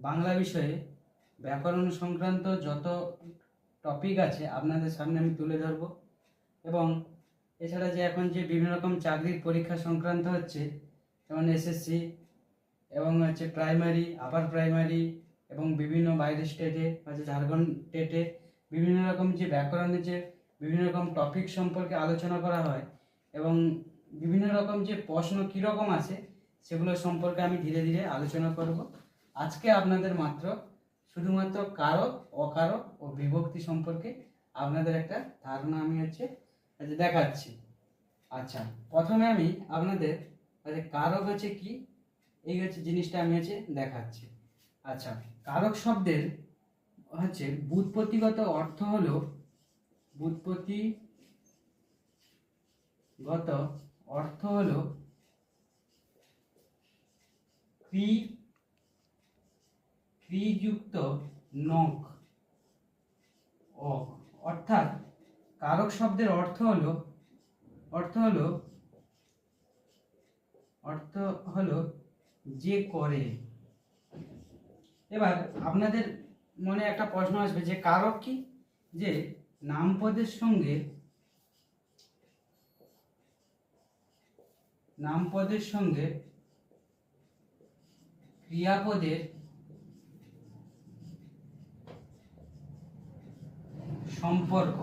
বাংলা বিষয়ে ব্যাকরণ সংক্রান্ত যত টপিক আছে আপনাদের সামনে আমি তুলে ধরবো। এবং এছাড়া যে এখন যে বিভিন্ন রকম চাকরির পরীক্ষা সংক্রান্ত হচ্ছে, যেমন এসএসসি এবং হচ্ছে প্রাইমারি আপার প্রাইমারি এবং বিভিন্ন বাইরের স্টেটে হচ্ছে ঝাড়খণ্ড স্টেটে বিভিন্ন রকম যে ব্যাকরণের যে বিভিন্ন রকম টপিক সম্পর্কে আলোচনা করা হয় এবং বিভিন্ন রকম যে প্রশ্ন কীরকম আছে সেগুলো সম্পর্কে আমি ধীরে ধীরে আলোচনা করব। আজকে আপনাদের মাত্র শুধুমাত্র কারক, অকারক ও বিভক্তি সম্পর্কে আপনাদের একটা ধারণা আমি হচ্ছে দেখাচ্ছি। আচ্ছা প্রথমে আমি আপনাদের আচ্ছা কারক হচ্ছে কি? এই হচ্ছে জিনিসটা আমি হচ্ছে দেখাচ্ছি। আচ্ছা কারক শব্দের হচ্ছে বুৎপত্তিগত অর্থ হলো বুৎপত্তিগত অর্থ হলো ক্রি ক্রিযুক্ত নখ অক অর্থাৎ কারক শব্দের অর্থ হলো অর্থ হলো অর্থ হলো যে করে। এবার আপনাদের মনে একটা প্রশ্ন আসবে যে কারক কি? যে নামপদের সঙ্গে নামপদের সঙ্গে ক্রিয়াপদের সম্পর্ক।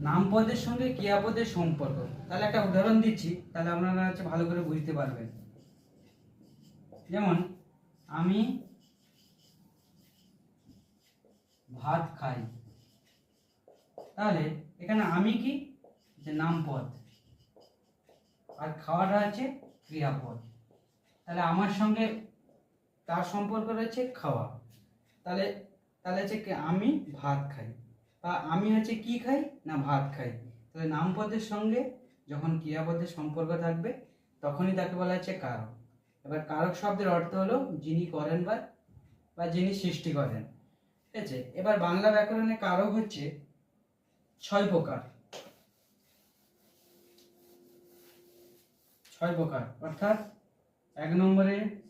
নামপদের সঙ্গে ক্রিয়াপদের সম্পর্ক। তাহলে একটা উদাহরণ দিচ্ছি, তাহলে আপনারা হচ্ছে ভালো করে বুঝতে পারবেন। যেমন, আমি ভাত খাই। তাহলে এখানে আমি কি? যে নামপদ। আর খাওয়াটা আছে ক্রিয়াপদ। তাহলে আমার সঙ্গে তার সম্পর্ক রয়েছে খাওয়া। তাহলে তাহলে হচ্ছে আমি ভাত খাই। বা আমি হচ্ছে কি খাই না ভাত খাই? তাহলে নামপদের সঙ্গে যখন ক্রিয়াপদের সম্পর্ক থাকবে, তখনই তাকে বলা হচ্ছে কারক। এবার কারক শব্দের অর্থ হলো যিনি করেন বা বা যিনি সৃষ্টি করেন। ঠিক আছে? এবার বাংলা ব্যাকরণে কারক হচ্ছে ছয় প্রকার। ছয় প্রকার। অর্থাৎ এক নম্বরে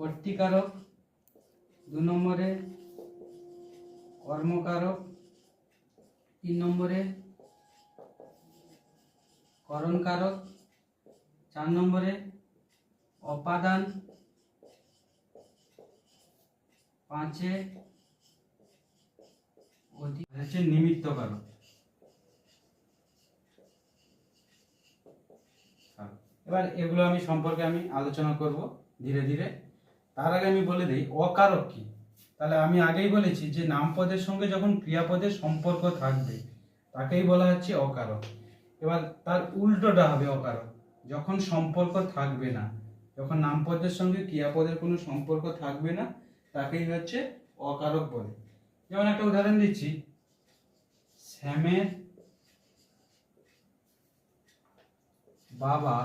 কর্তৃকারক দু নম্বরে কর্মকারক, তিন নম্বরে করণকারক, চার নম্বরে অপাদান, পাঁচে হচ্ছে নিমিত্ত কারক। এবার এগুলো আমি সম্পর্কে আমি আলোচনা করব ধীরে ধীরে। তার আগে আমি বলে দিই, অকারক কি? তাহলে আমি আগেই বলেছি যে নামপদের সঙ্গে যখন ক্রিয়াপদের সম্পর্ক থাকবে, তাকেই বলা হচ্ছে অকারক। এবার তার উল্টোটা হবে অকারক। যখন সম্পর্ক থাকবে না, যখন নামপদের সঙ্গে ক্রিয়াপদের কোনো সম্পর্ক থাকবে না, তাকেই হচ্ছে অকারক বলে। যেমন একটা উদাহরণ দিচ্ছি। শ্যামের বাবা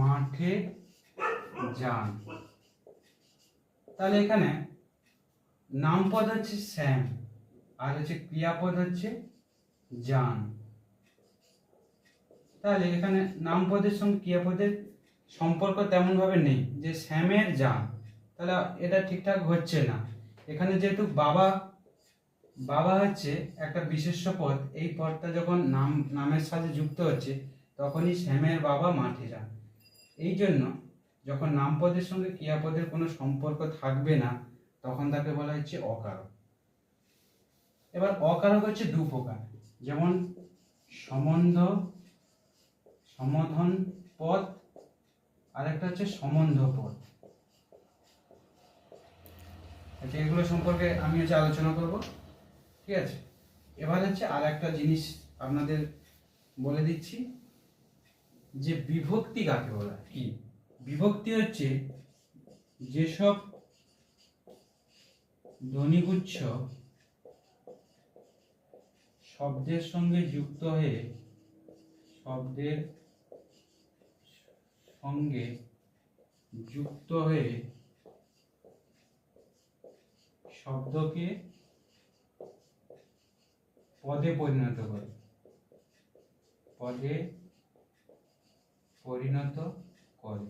মাঠে যান তাহলে এখানে নামপদ হচ্ছে শ্যাম, আর হচ্ছে ক্রিয়াপদ হচ্ছে যান তাহলে এখানে নামপদের সঙ্গে ক্রিয়াপদের সম্পর্ক তেমন ভাবে নেই, যে শ্যামের যান তাহলে এটা ঠিকঠাক হচ্ছে না। এখানে যেহেতু বাবা বাবা হচ্ছে একটা বিশেষ্য পদ, এই পদটা যখন নাম, নামের সাথে যুক্ত হচ্ছে, তখনই শ্যামের বাবা মাঠে যান এই জন্য যখন নামপদের সঙ্গে ক্রিয়াপদের কোনো সম্পর্ক থাকবে না, তখন তাকে বলা হচ্ছে অকারক। এবার অকারক হচ্ছে দু প্রকার। যেমন সম্বন্ধ সমাধান পদ, আরেকটা হচ্ছে সম্বন্ধ পদ। আচ্ছা এগুলো সম্পর্কে আমি হচ্ছে আলোচনা করব, ঠিক আছে? এবার হচ্ছে আর একটা জিনিস আপনাদের বলে দিচ্ছি, যে বিভক্তি কাকে বলা? কি? বিভক্তি হচ্ছে যেসব ধ্বনিগুচ্ছ শব্দের সঙ্গে যুক্ত হয়ে শব্দের সঙ্গে যুক্ত হয়ে শব্দকে পদে পরিণত করে। পদে পরিণত করে।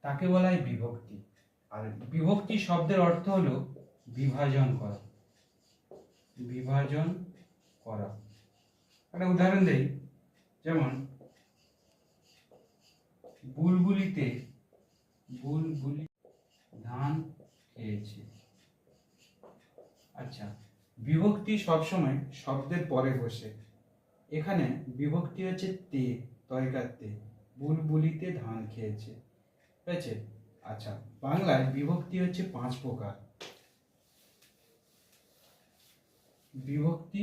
তাকে বলা হয় বিভক্তি। আর বিভক্তি শব্দের অর্থ হলো বিভাজন করা। বিভাজন করা। একটা উদাহরণ দেই। যেমন, বুলবুলিতে বুলবুলি ধান খেয়েছে। আচ্ছা বিভক্তি সবসময় শব্দের পরে বসে। এখানে বিভক্তি হচ্ছে তে তয়কার তে। বুলবুলিতে ধান খেয়েছে। ঠিক আছে আচ্ছা বাংলায় বিভক্তি হচ্ছে পাঁচ প্রকার। বিভক্তি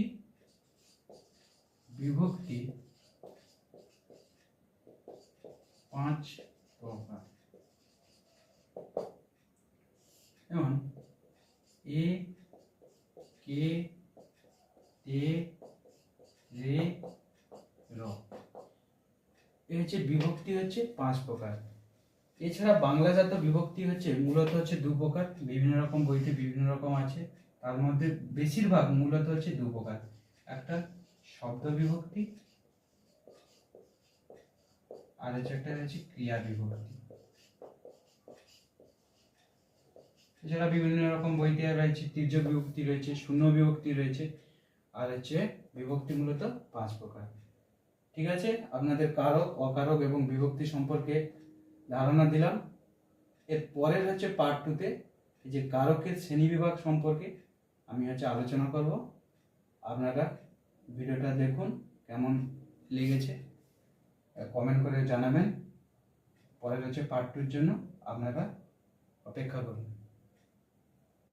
বিভক্তি পাঁচ প্রকার। যেমন, এ, কে, তে, রে, র। এই হচ্ছে বিভক্তি হচ্ছে পাঁচ প্রকার। এছাড়া বাংলা বাংলাজাত বিভক্তি হচ্ছে, মূলত হচ্ছে দু প্রকার, বিভিন্ন রকম বইতে বিভিন্ন রকম আছে, তার মধ্যে বেশিরভাগ মূলত হচ্ছে দু প্রকার। একটা শব্দ বিভক্তি, আর হচ্ছে একটা হচ্ছে ক্রিয়া বিভক্তি। এছাড়া বিভিন্ন রকম বইতে রয়েছে, তীর্য বিভক্তি রয়েছে, শূন্য বিভক্তি রয়েছে, আর হচ্ছে বিভক্তি মূলত পাঁচ প্রকার। ঠিক আছে? আপনাদের কারক, অকারক এবং বিভক্তি সম্পর্কে ধারণা দিলাম। এর পরের হচ্ছে পার্ট টুতে যে কারকের শ্রেণীবিভাগ সম্পর্কে আমি হচ্ছে আলোচনা করব। আপনারা ভিডিওটা দেখুন, কেমন লেগেছে কমেন্ট করে জানাবেন। পরের হচ্ছে পার্ট টুর জন্য আপনারা অপেক্ষা করুন।